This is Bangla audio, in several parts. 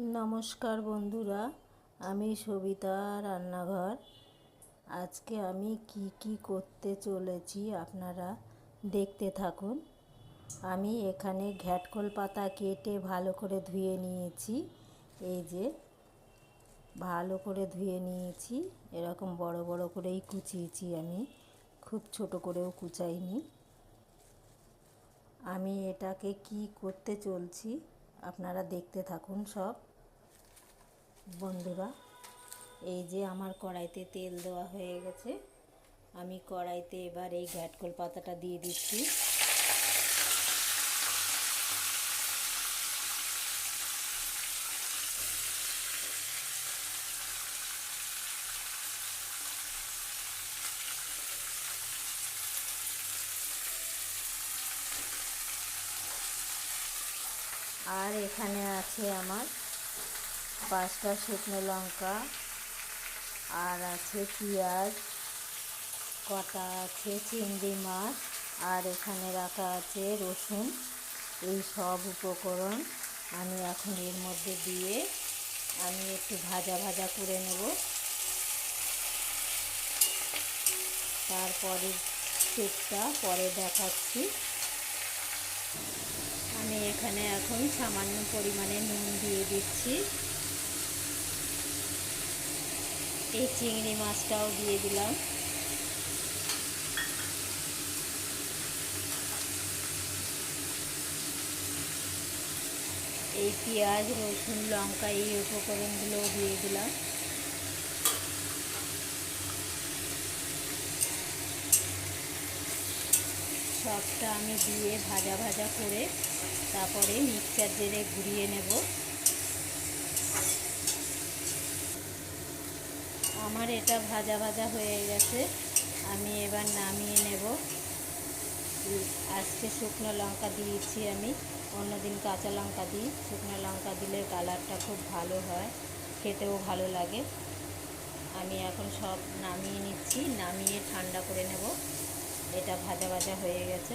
নমস্কার বন্ধুরা, আমি সবিতা রান্নাঘর। আজকে আমি কি কি করতে চলেছি আপনারা দেখতে থাকুন। আমি এখানে ঘ্যাটকল পাতা কেটে ভালো করে ধুয়ে নিয়েছি। এই যে, ভালো করে ধুয়ে নিয়েছি। এরকম বড় বড় করেই কুচিয়েছি আমি। খুব ছোট করেও কুচাইনি। আমি এটাকে কি করতে চলছি আপনারা দেখতে থাকুন সব। বন্ধুরা, এই যে আমার কড়াইতে তেল দেওয়া হয়ে গেছে। আমি কড়াইতে এবার এই ঘ্যাটকল পাতাটা দিয়ে দিচ্ছি। আর এখানে আছে আমার পাঁচটা শুকনো লঙ্কা, আর আছে পেঁয়াজ, কটা আছে চিংড়ি মাছ, আর এখানে রাখা আছে রসুন। এই সব উপকরণ আমি এখন এর মধ্যে দিয়ে আমি একটু ভাজা ভাজা করে নেব। তারপরে স্টেপটা পরে দেখাচ্ছি। আমি এখানে এখন সামান্য পরিমাণে নুন দিয়ে দিচ্ছি। এই চিংড়ি মাছটাও দিয়ে দিলাম। এই পেঁয়াজ, রসুন, লঙ্কা এই উপকরণগুলোও দিয়ে দিলাম। সবটা আমি দিয়ে ভাজা ভাজা করে তারপরে মিক্সচার জেরে ঘুরিয়ে নেব। আমার এটা ভাজা ভাজা হয়ে গেছে, আমি এবার নামিয়ে নেব। আজকে শুকনো লঙ্কা দিয়েছি আমি, অন্যদিন কাঁচা লঙ্কা দিই। শুকনো লঙ্কা দিলে কালারটা খুব ভালো হয়, খেতেও ভালো লাগে। আমি এখন সব নামিয়ে নিচ্ছি, নামিয়ে ঠান্ডা করে নেব। এটা ভাজা ভাজা হয়ে গেছে।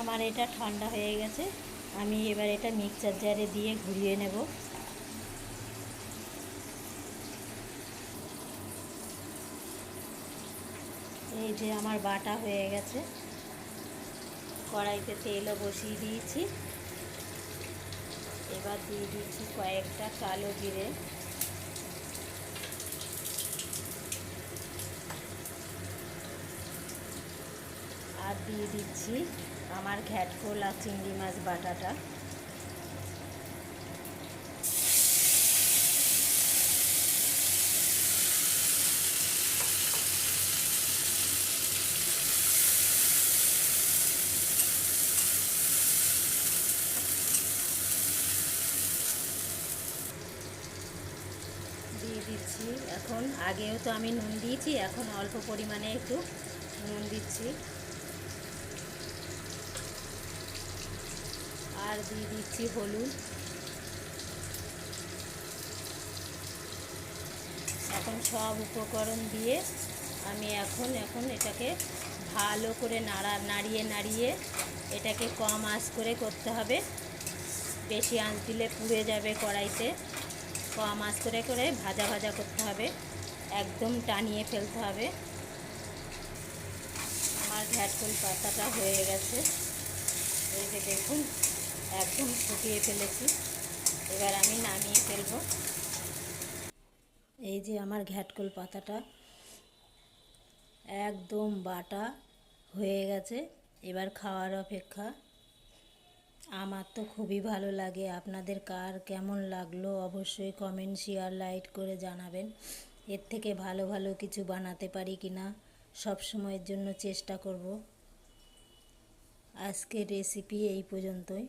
আমার এটা ঠান্ডা হয়ে গেছে। আমি এবার এটা মিক্সচার জারে দিয়ে ঘুরিয়ে নেব। এই যে আমার বাটা হয়ে গেছে। কড়াইতে তেলও বসিয়ে দিয়েছি। এবার দিয়ে দিচ্ছি কয়েকটা কালো জিরে। আর দিয়ে দিচ্ছি আমার ঘ্যাটকোল আর চিংড়ি মাছ বাটাটা। দিয়ে দিচ্ছি। এখন আগেও তো আমি নুন দিয়েছি, এখন অল্প পরিমাণে একটু নুন দিচ্ছি। আর দিয়ে দিচ্ছি হলুদ। এখন সব উপকরণ দিয়ে আমি এখন এখন এটাকে ভালো করে নাড়া, নাড়িয়ে নাড়িয়ে এটাকে কম আঁচ করে করতে হবে। বেশি আঁচ দিলে পুড়ে যাবে কড়াইতে। কম আঁচ করে করে ভাজা ভাজা করতে হবে। একদম টানিয়ে ফেলতে হবে। আমার ঘ্যাটকুল পাতাটা হয়ে গেছে। এই যে দেখুন একদম ফুটিয়ে ফেলেছি। এবার আমি নামিয়ে ফেলব। এই যে আমার ঘ্যাটকল পাতাটা, একদম বাটা হয়ে গেছে। এবার খাওয়ার অপেক্ষা। আমার তো খুবই ভালো লাগে। আপনাদের কার কেমন লাগল অবশ্যই কমেন্ট শেয়ার লাইক করে জানাবেন। এর থেকে ভালো ভালো কিছু বানাতে পারি কি না সময়ের জন্য চেষ্টা করব। আজকের রেসিপি এই পর্যন্তই।